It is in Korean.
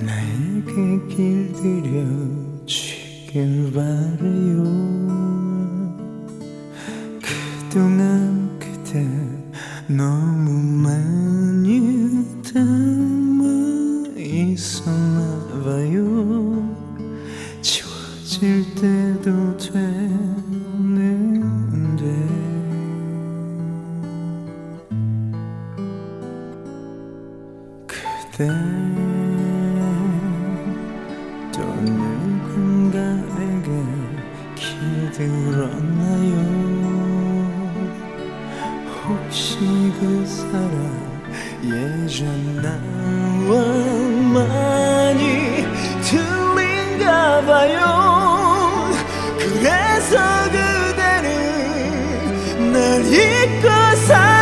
나에게 길들여 주길 바래요. 그동안 그대 너무 많이 담아 있었나봐요. 지워질 때도 돼. 그땐 또 누군가에게 기들었나요? 혹시 그 사람 예전 나와 많이 틀린가 봐요. 그래서 그대는 날 잊고 살